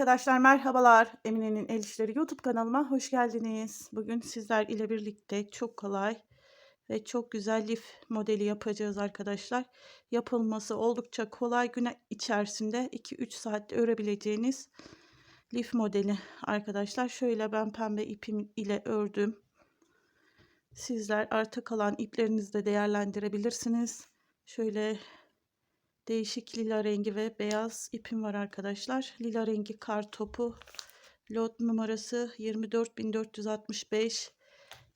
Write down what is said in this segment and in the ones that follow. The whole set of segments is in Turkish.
Arkadaşlar merhabalar. Emine'nin El İşleri YouTube kanalıma hoş geldiniz. Bugün sizler ile birlikte çok kolay ve çok güzel lif modeli yapacağız arkadaşlar. Yapılması oldukça kolay. Gün içerisinde 2-3 saatte örebileceğiniz lif modeli arkadaşlar. Şöyle ben pembe ipim ile ördüm. Sizler arta kalan iplerinizi de değerlendirebilirsiniz. Şöyle değişik lila rengi ve beyaz ipim var arkadaşlar. Lila rengi kar topu. Lot numarası 24465.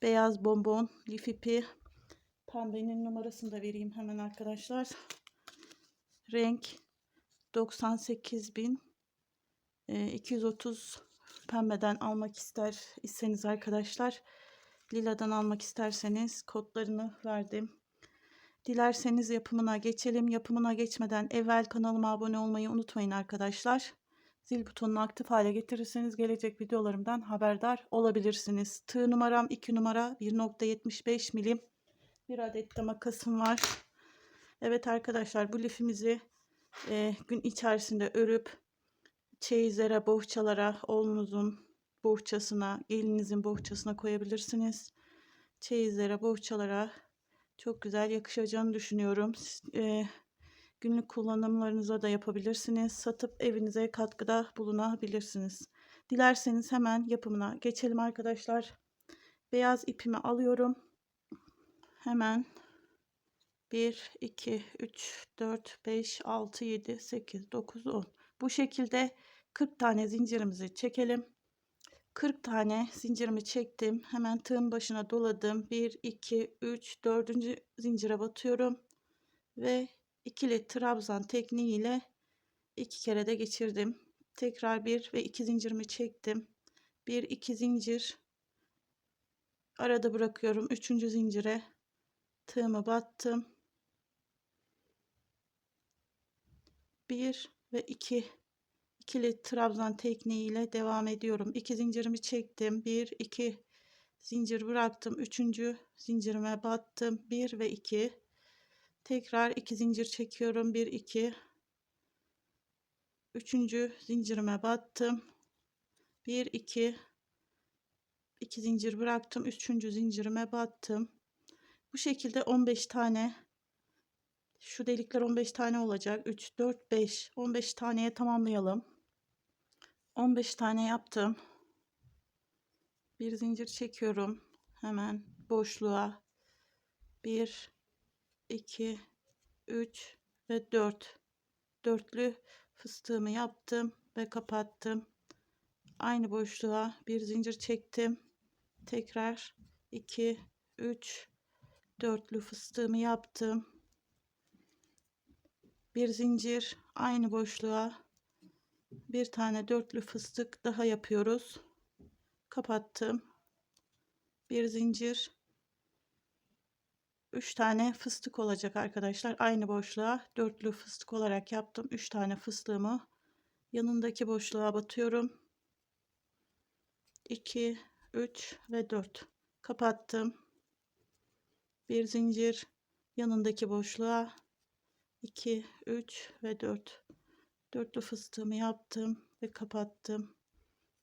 Beyaz bonbon lif ipi. Pembenin numarasını da vereyim hemen arkadaşlar. Renk 98230 pembeden almak ister iseniz arkadaşlar. Liladan almak isterseniz kodlarını verdim. Dilerseniz yapımına geçelim. Yapımına geçmeden evvel kanalıma abone olmayı unutmayın arkadaşlar. Zil butonunu aktif hale getirirseniz gelecek videolarımdan haberdar olabilirsiniz. Tığ numaram 2 numara 1.75 milim. Bir adet de makasım var. Evet arkadaşlar bu lifimizi e, gün içerisinde örüp çeyizlere, bohçalara, oğlunuzun bohçasına, gelinizin bohçasına koyabilirsiniz. Çeyizlere, bohçalara çok güzel yakışacağını düşünüyorum. E, günlük kullanımlarınıza da yapabilirsiniz. Satıp evinize katkıda bulunabilirsiniz. Dilerseniz hemen yapımına geçelim arkadaşlar. Beyaz ipimi alıyorum. Hemen 1, 2, 3, 4, 5, 6, 7, 8, 9, 10. Bu şekilde 40 tane zincirimizi çekelim. 40 tane zincirimi çektim. Hemen tığın başına doladım. 1, 2, 3, 4. zincire batıyorum. Ve ikili trabzan tekniğiyle iki kere de geçirdim. Tekrar bir ve iki zincirimi çektim. Bir, iki zincir. Arada bırakıyorum. Üçüncü zincire tığımı battım. Bir ve iki ikili trabzan tekniğiyle devam ediyorum. İki zincirimi çektim. Bir, iki zincir bıraktım. Üçüncü zincirime battım. Bir ve iki. Tekrar iki zincir çekiyorum. Bir, iki. Üçüncü zincirime battım. Bir, iki. iki zincir bıraktım. Üçüncü zincirime battım. Bu şekilde 15 tane şu delikler 15 tane olacak. 3, 4, 5. 15 taneye tamamlayalım. 15 tane yaptım. Bir zincir çekiyorum. Hemen boşluğa. 1 2 3 ve 4. Dörtlü fıstığımı yaptım ve kapattım. Aynı boşluğa bir zincir çektim. Tekrar 2 3 dörtlü fıstığımı yaptım. Bir zincir aynı boşluğa bir tane dörtlü fıstık daha yapıyoruz. Kapattım. Bir zincir. Üç tane fıstık olacak arkadaşlar. Aynı boşluğa dörtlü fıstık olarak yaptım. Üç tane fıstığımı yanındaki boşluğa batıyorum. 2, 3 ve 4. Kapattım. Bir zincir yanındaki boşluğa 2, 3 ve 4 dörtlü fıstığımı yaptım ve kapattım.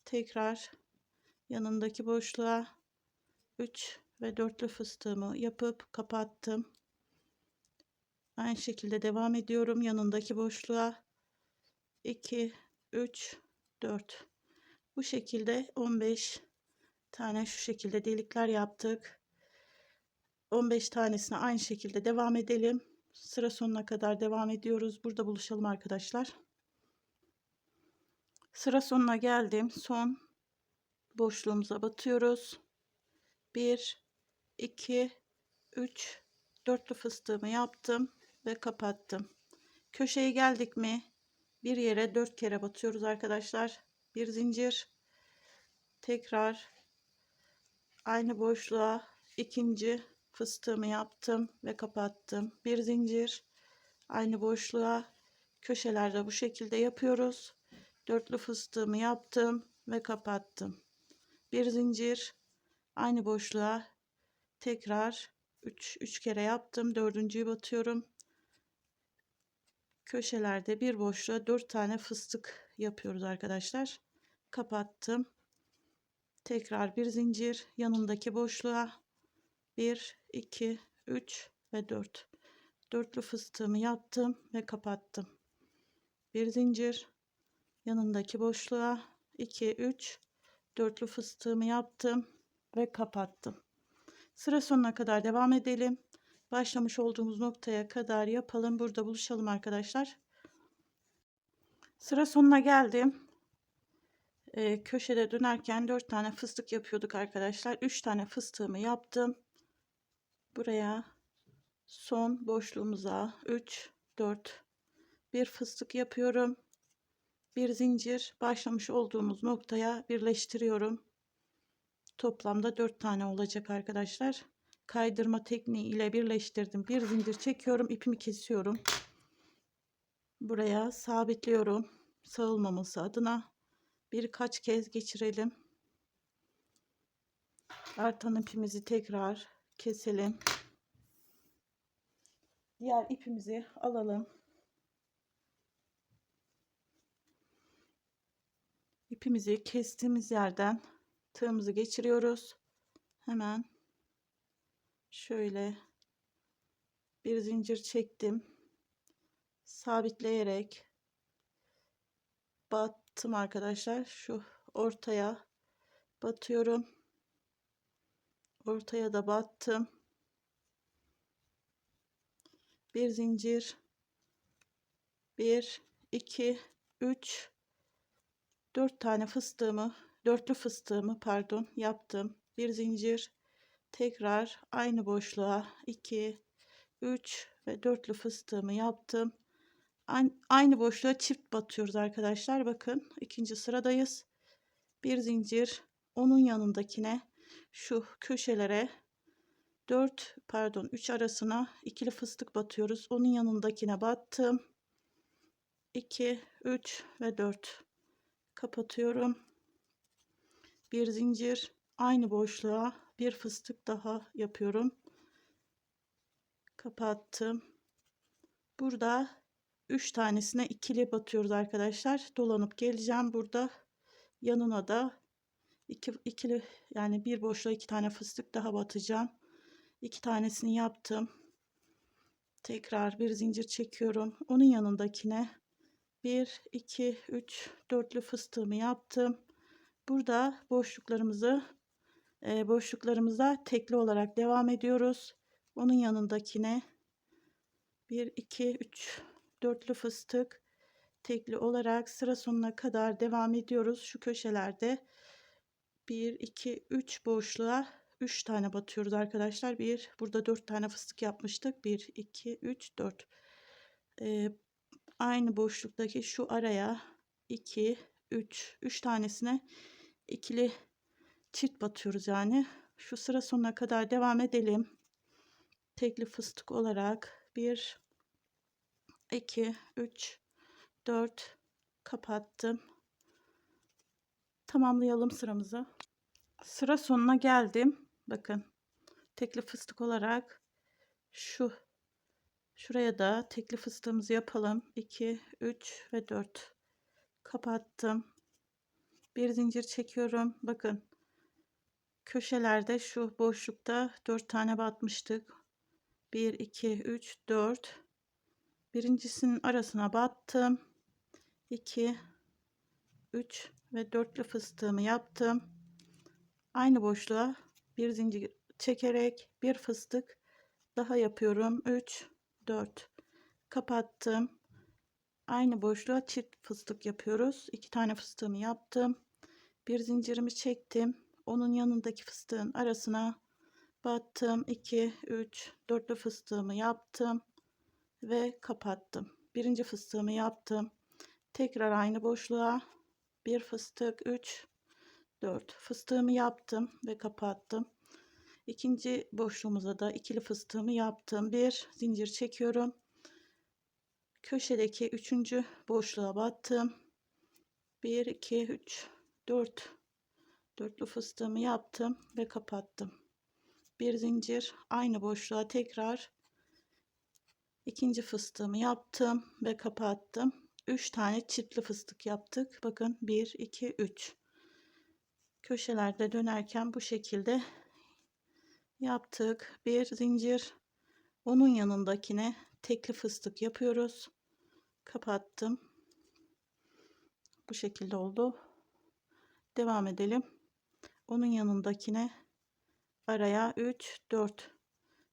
Tekrar yanındaki boşluğa 3 ve dörtlü fıstığımı yapıp kapattım. Aynı şekilde devam ediyorum. Yanındaki boşluğa 2 3 4 bu şekilde 15 tane şu şekilde delikler yaptık. 15 tanesine aynı şekilde devam edelim. Sıra sonuna kadar devam ediyoruz. Burada buluşalım arkadaşlar. Sıra sonuna geldim. Son boşluğumuza batıyoruz. 1 2 3 dörtlü fıstığımı yaptım ve kapattım. Köşeye geldik mi? Bir yere dört kere batıyoruz arkadaşlar. Bir zincir. Tekrar aynı boşluğa ikinci fıstığımı yaptım ve kapattım. Bir zincir. Aynı boşluğa köşelerde bu şekilde yapıyoruz dörtlü fıstığımı yaptım ve kapattım. Bir zincir aynı boşluğa tekrar 3 3 kere yaptım. Dördüncüyü batıyorum. köşelerde bir boşluğa 4 tane fıstık yapıyoruz arkadaşlar. Kapattım. Tekrar bir zincir yanındaki boşluğa 1 2 3 ve 4. Dörtlü fıstığımı yaptım ve kapattım. Bir zincir yanındaki boşluğa 2 3 dörtlü fıstığımı yaptım ve kapattım. Sıra sonuna kadar devam edelim. Başlamış olduğumuz noktaya kadar yapalım. Burada buluşalım arkadaşlar. Sıra sonuna geldim. Ee, köşede dönerken 4 tane fıstık yapıyorduk arkadaşlar. 3 tane fıstığımı yaptım. Buraya son boşluğumuza 3 4 bir fıstık yapıyorum. Bir zincir başlamış olduğumuz noktaya birleştiriyorum. Toplamda 4 tane olacak arkadaşlar. Kaydırma tekniği ile birleştirdim. Bir zincir çekiyorum. ipimi kesiyorum. Buraya sabitliyorum. Sağılmaması adına birkaç kez geçirelim. Artan ipimizi tekrar keselim. Diğer ipimizi alalım. İpimizi kestiğimiz yerden tığımızı geçiriyoruz. Hemen şöyle bir zincir çektim. Sabitleyerek battım arkadaşlar. Şu ortaya batıyorum. Ortaya da battım. Bir zincir. Bir, iki, üç, dört tane fıstığımı, dörtlü fıstığımı pardon yaptım. Bir zincir. Tekrar aynı boşluğa 2, 3 ve dörtlü fıstığımı yaptım. Aynı boşluğa çift batıyoruz arkadaşlar. Bakın ikinci sıradayız. Bir zincir onun yanındakine şu köşelere 4 pardon 3 arasına ikili fıstık batıyoruz. Onun yanındakine battım. 2 3 ve 4 kapatıyorum. Bir zincir aynı boşluğa bir fıstık daha yapıyorum. Kapattım. Burada 3 tanesine ikili batıyoruz arkadaşlar. Dolanıp geleceğim burada. Yanına da iki, ikili yani bir boşluğa iki tane fıstık daha batacağım. İki tanesini yaptım. Tekrar bir zincir çekiyorum. Onun yanındakine 1, 2, 3, dörtlü fıstığımı yaptım. Burada boşluklarımızı e, boşluklarımıza tekli olarak devam ediyoruz. Onun yanındakine 1, 2, 3, dörtlü fıstık tekli olarak sıra sonuna kadar devam ediyoruz. Şu köşelerde 1, 2, 3 boşluğa 3 tane batıyoruz arkadaşlar. Bir burada 4 tane fıstık yapmıştık. 1, 2, 3, 4. Ee, aynı boşluktaki şu araya 2, 3, 3 tanesine ikili çift batıyoruz yani. Şu sıra sonuna kadar devam edelim. Tekli fıstık olarak 1, 2, 3, 4 kapattım. Tamamlayalım sıramızı. Sıra sonuna geldim. Bakın tekli fıstık olarak şu şuraya da tekli fıstığımızı yapalım. 2, 3 ve 4 kapattım. Bir zincir çekiyorum. Bakın köşelerde şu boşlukta 4 tane batmıştık. 1, 2, 3, 4. Birincisinin arasına battım. 2, 3 ve dörtlü fıstığımı yaptım. Aynı boşluğa bir zincir çekerek bir fıstık daha yapıyorum. 3, 4 kapattım. Aynı boşluğa çift fıstık yapıyoruz. İki tane fıstığımı yaptım. Bir zincirimi çektim. Onun yanındaki fıstığın arasına battım. 2, 3, dörtlü fıstığımı yaptım ve kapattım. Birinci fıstığımı yaptım. Tekrar aynı boşluğa bir fıstık 3 4 fıstığımı yaptım ve kapattım. İkinci boşluğumuza da ikili fıstığımı yaptım. Bir zincir çekiyorum. Köşedeki üçüncü boşluğa battım. 1 2 3 4 dörtlü fıstığımı yaptım ve kapattım. Bir zincir aynı boşluğa tekrar İkinci fıstığımı yaptım ve kapattım. 3 tane çiftli fıstık yaptık. Bakın 1 2 3. Köşelerde dönerken bu şekilde yaptık. Bir zincir. Onun yanındakine tekli fıstık yapıyoruz. Kapattım. Bu şekilde oldu. Devam edelim. Onun yanındakine araya 3 4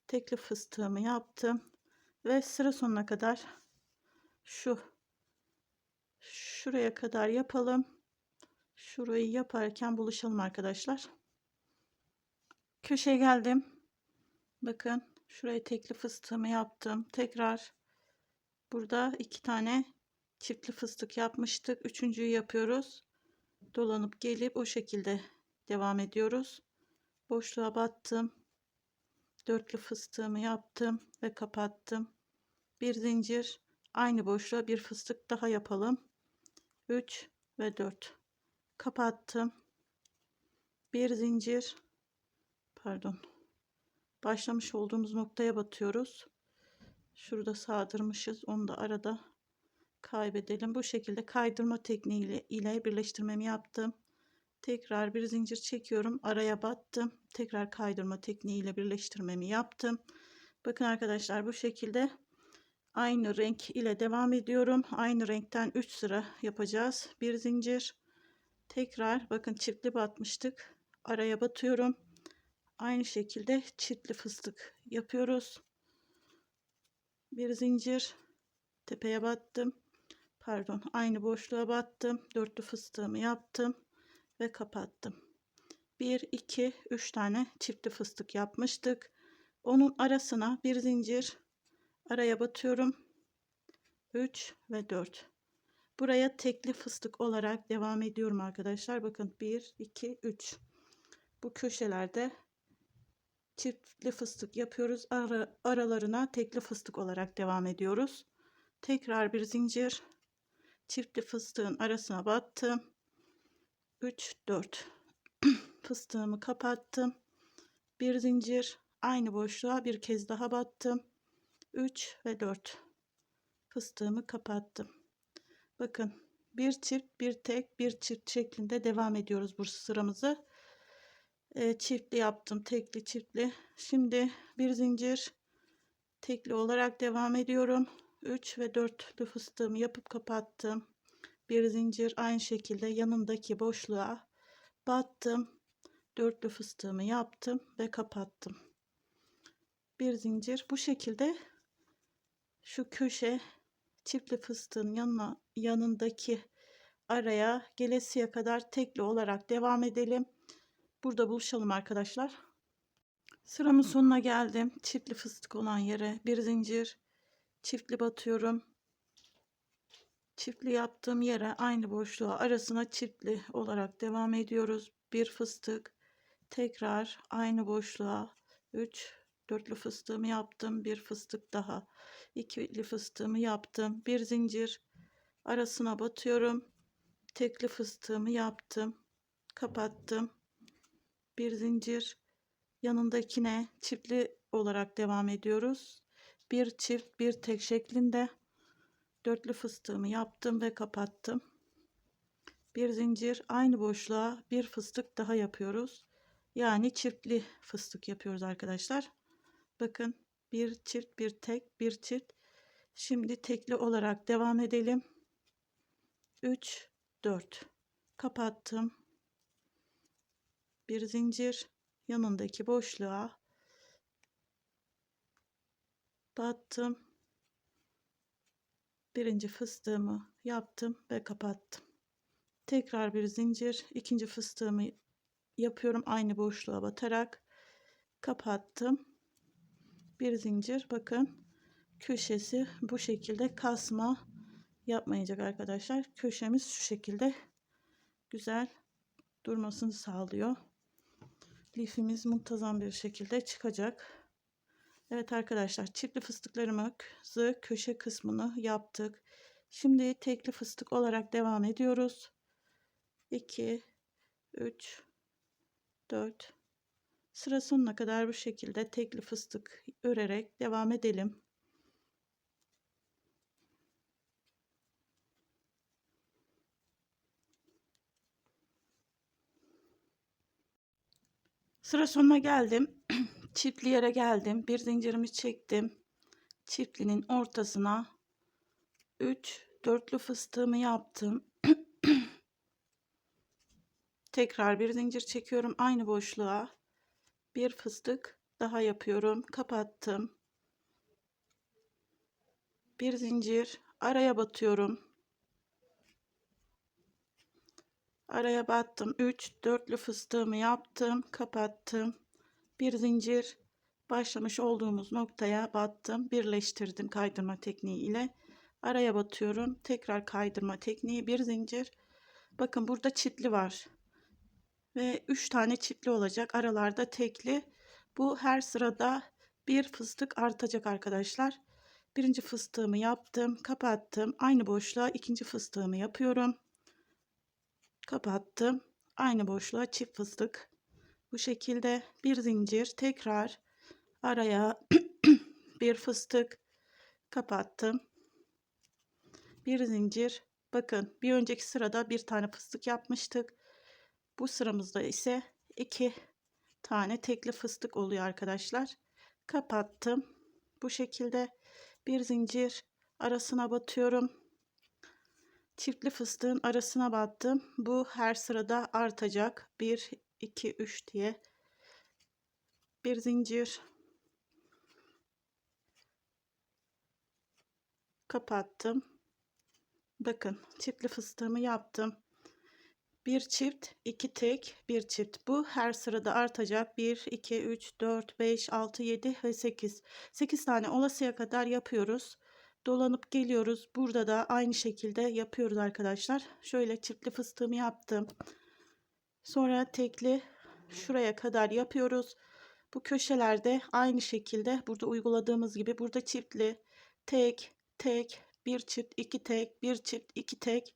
tekli fıstığımı yaptım ve sıra sonuna kadar şu şuraya kadar yapalım. Şurayı yaparken buluşalım arkadaşlar. Köşeye geldim. Bakın şuraya tekli fıstığımı yaptım. Tekrar burada iki tane çiftli fıstık yapmıştık. Üçüncüyü yapıyoruz. Dolanıp gelip o şekilde devam ediyoruz. Boşluğa battım. Dörtlü fıstığımı yaptım ve kapattım. Bir zincir aynı boşluğa bir fıstık daha yapalım. 3 ve 4 kapattım. Bir zincir pardon başlamış olduğumuz noktaya batıyoruz. Şurada sağdırmışız. Onu da arada kaybedelim. Bu şekilde kaydırma tekniği ile, birleştirmemi yaptım. Tekrar bir zincir çekiyorum. Araya battım. Tekrar kaydırma tekniği ile birleştirmemi yaptım. Bakın arkadaşlar bu şekilde aynı renk ile devam ediyorum. Aynı renkten 3 sıra yapacağız. Bir zincir. Tekrar bakın çiftli batmıştık. Araya batıyorum. Aynı şekilde çiftli fıstık yapıyoruz. Bir zincir tepeye battım. Pardon, aynı boşluğa battım. Dörtlü fıstığımı yaptım ve kapattım. 1 2 3 tane çiftli fıstık yapmıştık. Onun arasına bir zincir araya batıyorum. 3 ve 4. Buraya tekli fıstık olarak devam ediyorum arkadaşlar. Bakın 1 2 3. Bu köşelerde çiftli fıstık yapıyoruz. Ara, aralarına tekli fıstık olarak devam ediyoruz. Tekrar bir zincir çiftli fıstığın arasına battım. 3 4 fıstığımı kapattım. Bir zincir aynı boşluğa bir kez daha battım. 3 ve 4 fıstığımı kapattım. Bakın bir çift bir tek bir çift şeklinde devam ediyoruz bu sıramızı. E, çiftli yaptım tekli çiftli. Şimdi bir zincir tekli olarak devam ediyorum. 3 ve 4'lü fıstığımı yapıp kapattım. Bir zincir aynı şekilde yanındaki boşluğa battım. Dörtlü fıstığımı yaptım ve kapattım. Bir zincir bu şekilde şu köşe çiftli fıstığın yanına, yanındaki araya gelesiye kadar tekli olarak devam edelim. Burada buluşalım arkadaşlar. Sıramın sonuna geldim. Çiftli fıstık olan yere bir zincir çiftli batıyorum. Çiftli yaptığım yere aynı boşluğa arasına çiftli olarak devam ediyoruz. Bir fıstık tekrar aynı boşluğa 3 dörtlü fıstığımı yaptım. Bir fıstık daha. ikili fıstığımı yaptım. Bir zincir arasına batıyorum. Tekli fıstığımı yaptım. Kapattım. Bir zincir yanındakine çiftli olarak devam ediyoruz. Bir çift bir tek şeklinde dörtlü fıstığımı yaptım ve kapattım. Bir zincir aynı boşluğa bir fıstık daha yapıyoruz. Yani çiftli fıstık yapıyoruz arkadaşlar. Bakın bir çift bir tek bir çift. Şimdi tekli olarak devam edelim. 3 4 kapattım. Bir zincir yanındaki boşluğa battım. Birinci fıstığımı yaptım ve kapattım. Tekrar bir zincir, ikinci fıstığımı yapıyorum aynı boşluğa batarak kapattım bir zincir bakın köşesi bu şekilde kasma yapmayacak arkadaşlar köşemiz şu şekilde güzel durmasını sağlıyor lifimiz muntazam bir şekilde çıkacak. Evet arkadaşlar çiftli fıstıklarımızı köşe kısmını yaptık. Şimdi tekli fıstık olarak devam ediyoruz. 2 3 4 Sıra sonuna kadar bu şekilde tekli fıstık örerek devam edelim. Sıra sonuna geldim. Çiftli yere geldim. Bir zincirimi çektim. Çiftlinin ortasına 3 dörtlü fıstığımı yaptım. Tekrar bir zincir çekiyorum aynı boşluğa. Bir fıstık daha yapıyorum. Kapattım. Bir zincir araya batıyorum. Araya battım. 3 dörtlü fıstığımı yaptım, kapattım. Bir zincir başlamış olduğumuz noktaya battım, birleştirdim kaydırma tekniği ile. Araya batıyorum. Tekrar kaydırma tekniği, bir zincir. Bakın burada çitli var. Ve 3 tane çitli olacak. Aralarda tekli. Bu her sırada bir fıstık artacak arkadaşlar. Birinci fıstığımı yaptım, kapattım. Aynı boşluğa ikinci fıstığımı yapıyorum kapattım. Aynı boşluğa çift fıstık. Bu şekilde bir zincir tekrar araya bir fıstık kapattım. Bir zincir. Bakın bir önceki sırada bir tane fıstık yapmıştık. Bu sıramızda ise iki tane tekli fıstık oluyor arkadaşlar. Kapattım. Bu şekilde bir zincir arasına batıyorum çiftli fıstığın arasına battım. Bu her sırada artacak. 1, 2, 3 diye. Bir zincir. Kapattım. Bakın çiftli fıstığımı yaptım. Bir çift, iki tek, bir çift. Bu her sırada artacak. 1, 2, 3, 4, 5, 6, 7 ve 8. 8 tane olasıya kadar yapıyoruz dolanıp geliyoruz. Burada da aynı şekilde yapıyoruz arkadaşlar. Şöyle çiftli fıstığımı yaptım. Sonra tekli şuraya kadar yapıyoruz. Bu köşelerde aynı şekilde burada uyguladığımız gibi burada çiftli tek tek bir çift iki tek bir çift iki tek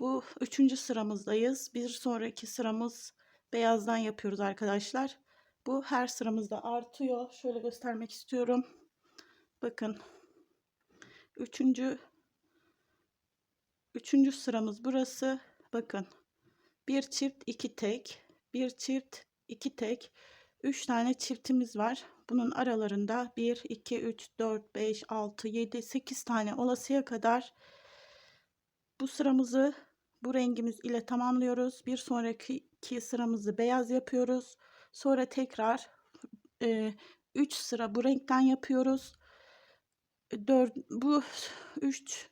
bu üçüncü sıramızdayız. Bir sonraki sıramız beyazdan yapıyoruz arkadaşlar. Bu her sıramızda artıyor. Şöyle göstermek istiyorum. Bakın Üçüncü, üçüncü sıramız burası. Bakın. Bir çift iki tek. Bir çift iki tek. Üç tane çiftimiz var. Bunun aralarında 1, 2, 3, 4, 5, 6, 7, 8 tane olasıya kadar bu sıramızı bu rengimiz ile tamamlıyoruz. Bir sonraki sıramızı beyaz yapıyoruz. Sonra tekrar 3 e, sıra bu renkten yapıyoruz. 4 bu 3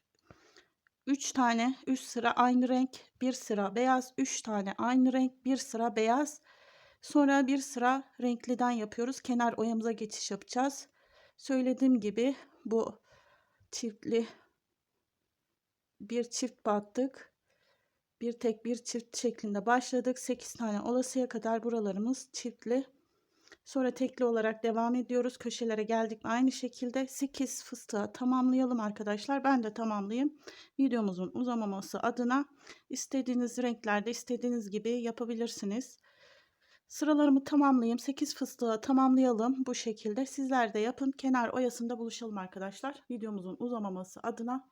3 tane 3 sıra aynı renk, bir sıra beyaz, 3 tane aynı renk, bir sıra beyaz. Sonra bir sıra renkliden yapıyoruz. Kenar oyamıza geçiş yapacağız. Söylediğim gibi bu çiftli bir çift battık. Bir tek bir çift şeklinde başladık. 8 tane olasıya kadar buralarımız çiftli. Sonra tekli olarak devam ediyoruz. Köşelere geldik aynı şekilde 8 fıstığa tamamlayalım arkadaşlar. Ben de tamamlayayım. Videomuzun uzamaması adına istediğiniz renklerde istediğiniz gibi yapabilirsiniz. Sıralarımı tamamlayayım. 8 fıstığa tamamlayalım bu şekilde. Sizler de yapın. Kenar oyasında buluşalım arkadaşlar. Videomuzun uzamaması adına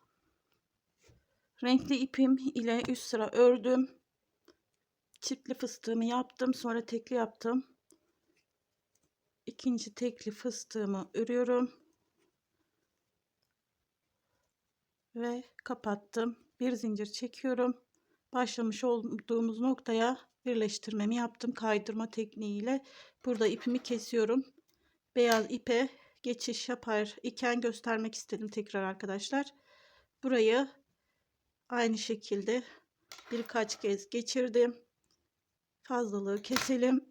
renkli ipim ile üst sıra ördüm. Çiftli fıstığımı yaptım. Sonra tekli yaptım ikinci tekli fıstığımı örüyorum. Ve kapattım. Bir zincir çekiyorum. Başlamış olduğumuz noktaya birleştirmemi yaptım kaydırma tekniğiyle. Burada ipimi kesiyorum. Beyaz ipe geçiş yapar iken göstermek istedim tekrar arkadaşlar. Burayı aynı şekilde birkaç kez geçirdim. Fazlalığı keselim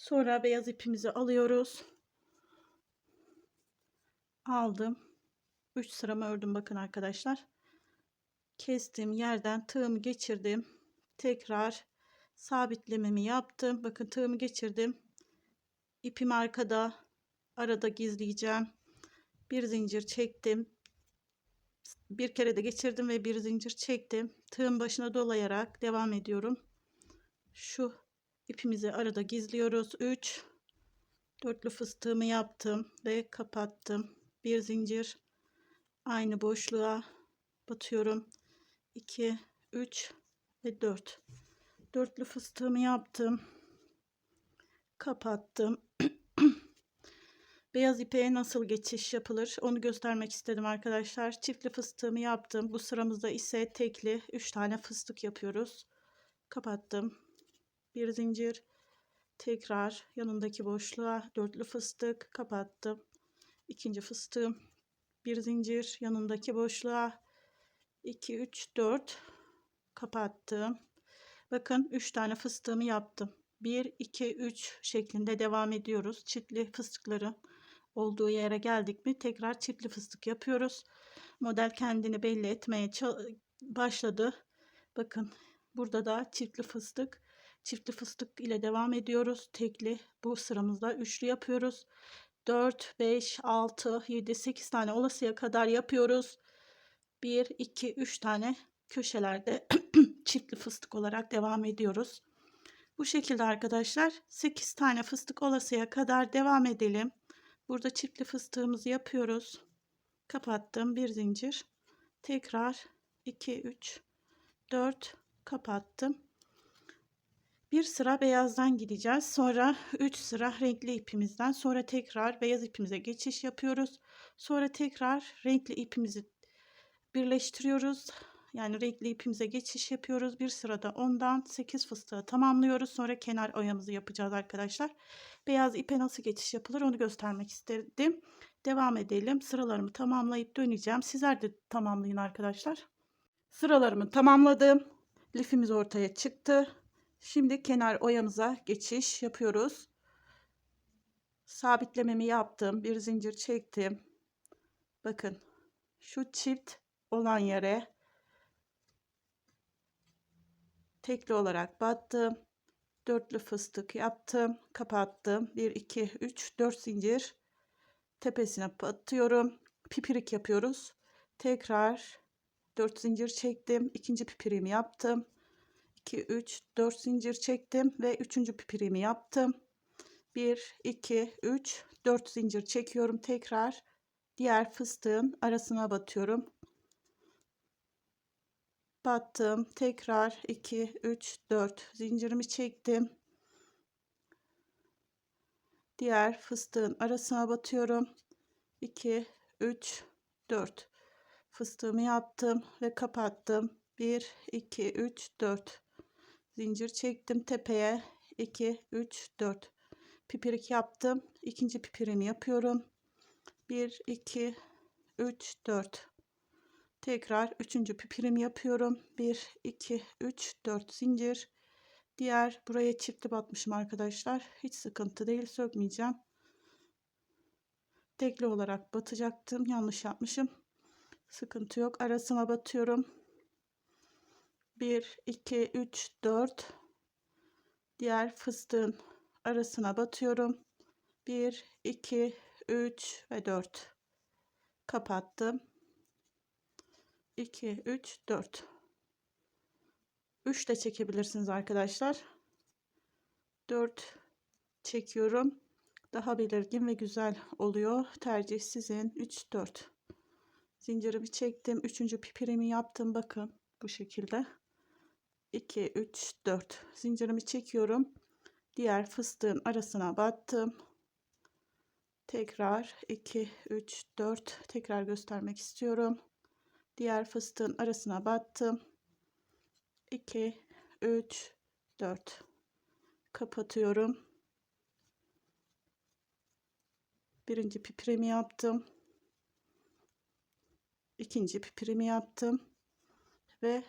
Sonra beyaz ipimizi alıyoruz. Aldım. 3 sıramı ördüm bakın arkadaşlar. Kestim yerden tığımı geçirdim. Tekrar sabitlememi yaptım. Bakın tığımı geçirdim. İpim arkada. Arada gizleyeceğim. Bir zincir çektim. Bir kere de geçirdim ve bir zincir çektim. Tığın başına dolayarak devam ediyorum. Şu ipimizi arada gizliyoruz 3 dörtlü fıstığımı yaptım ve kapattım bir zincir aynı boşluğa batıyorum 2 3 ve 4 dörtlü fıstığımı yaptım kapattım. Beyaz ipeğe nasıl geçiş yapılır onu göstermek istedim arkadaşlar. Çiftli fıstığımı yaptım. Bu sıramızda ise tekli 3 tane fıstık yapıyoruz. Kapattım. Bir zincir. Tekrar yanındaki boşluğa dörtlü fıstık kapattım. İkinci fıstığım. Bir zincir yanındaki boşluğa 2 3 4 kapattım. Bakın 3 tane fıstığımı yaptım. 1 2 3 şeklinde devam ediyoruz. Çiftli fıstıkların olduğu yere geldik mi tekrar çiftli fıstık yapıyoruz. Model kendini belli etmeye başladı. Bakın burada da çiftli fıstık. Çiftli fıstık ile devam ediyoruz. Tekli bu sıramızda üçlü yapıyoruz. 4, 5, 6, 7, 8 tane olasıya kadar yapıyoruz. 1, 2, 3 tane köşelerde çiftli fıstık olarak devam ediyoruz. Bu şekilde arkadaşlar 8 tane fıstık olasıya kadar devam edelim. Burada çiftli fıstığımızı yapıyoruz. Kapattım bir zincir. Tekrar 2 3 4 kapattım. Bir sıra beyazdan gideceğiz. Sonra 3 sıra renkli ipimizden. Sonra tekrar beyaz ipimize geçiş yapıyoruz. Sonra tekrar renkli ipimizi birleştiriyoruz. Yani renkli ipimize geçiş yapıyoruz. Bir sırada ondan 8 fıstığı tamamlıyoruz. Sonra kenar oyamızı yapacağız arkadaşlar. Beyaz ipe nasıl geçiş yapılır onu göstermek istedim. Devam edelim. Sıralarımı tamamlayıp döneceğim. Sizler de tamamlayın arkadaşlar. Sıralarımı tamamladım. Lifimiz ortaya çıktı. Şimdi kenar oyamıza geçiş yapıyoruz. Sabitlememi yaptım. Bir zincir çektim. Bakın şu çift olan yere tekli olarak battım. Dörtlü fıstık yaptım. Kapattım. 1, 2, 3, 4 zincir. Tepesine batıyorum. Pipirik yapıyoruz. Tekrar 4 zincir çektim. ikinci pipirimi yaptım. 2, 3, 4 zincir çektim ve üçüncü pipirimi yaptım. 1, 2, 3, 4 zincir çekiyorum. Tekrar. Diğer fıstığın arasına batıyorum. Battım. Tekrar 2 3 4 zincirimi çektim. Diğer fıstığın arasına batıyorum. 2 3 4 fıstığımı yaptım ve kapattım. 1 2 3 4 zincir çektim tepeye. 2 3 4 pipirik yaptım. İkinci pipirimi yapıyorum. 1 2 3 4 tekrar üçüncü pipirim yapıyorum. 1 2 3 4 zincir. Diğer buraya çiftli batmışım arkadaşlar. Hiç sıkıntı değil sökmeyeceğim. Tekli olarak batacaktım. Yanlış yapmışım. Sıkıntı yok. Arasına batıyorum 1 2 3 4 diğer fıstığın arasına batıyorum. 1 2 3 ve 4 kapattım. 2 3 4 3 de çekebilirsiniz arkadaşlar. 4 çekiyorum. Daha belirgin ve güzel oluyor. Tercih sizin. 3 4 zincirimi çektim. Üçüncü pipirimi yaptım. Bakın bu şekilde 2 3 4 zincirimi çekiyorum. Diğer fıstığın arasına battım. Tekrar 2 3 4 tekrar göstermek istiyorum. Diğer fıstığın arasına battım. 2 3 4 kapatıyorum. Birinci pipirimi yaptım. İkinci pipirimi yaptım. Ve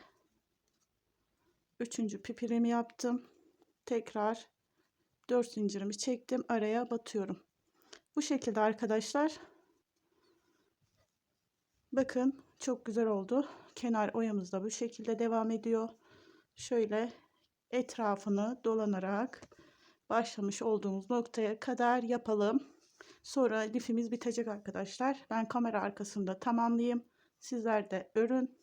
üçüncü pipirimi yaptım tekrar 4 zincirimi çektim araya batıyorum bu şekilde arkadaşlar bakın çok güzel oldu. Kenar oyamız da bu şekilde devam ediyor. Şöyle etrafını dolanarak başlamış olduğumuz noktaya kadar yapalım. Sonra lifimiz bitecek arkadaşlar. Ben kamera arkasında tamamlayayım. Sizler de örün.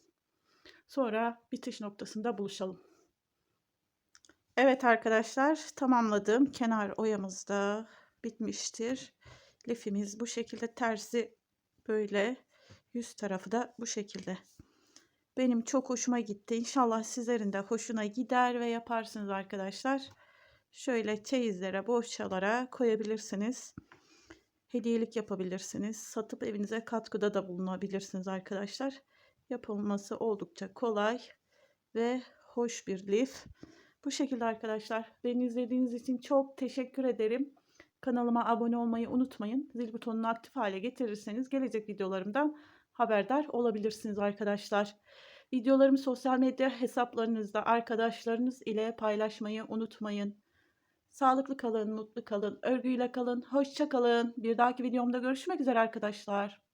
Sonra bitiş noktasında buluşalım. Evet arkadaşlar tamamladım. Kenar oyamız da bitmiştir. Lifimiz bu şekilde tersi böyle Yüz tarafı da bu şekilde. Benim çok hoşuma gitti. İnşallah sizlerin de hoşuna gider ve yaparsınız arkadaşlar. şöyle çeyizlere, bohçalara koyabilirsiniz. Hediyelik yapabilirsiniz. Satıp evinize katkıda da bulunabilirsiniz arkadaşlar. Yapılması oldukça kolay ve hoş bir lif. Bu şekilde arkadaşlar. Beni izlediğiniz için çok teşekkür ederim. Kanalıma abone olmayı unutmayın. Zil butonunu aktif hale getirirseniz gelecek videolarımdan haberdar olabilirsiniz arkadaşlar. Videolarımı sosyal medya hesaplarınızda arkadaşlarınız ile paylaşmayı unutmayın. Sağlıklı kalın, mutlu kalın, örgüyle kalın, hoşça kalın. Bir dahaki videomda görüşmek üzere arkadaşlar.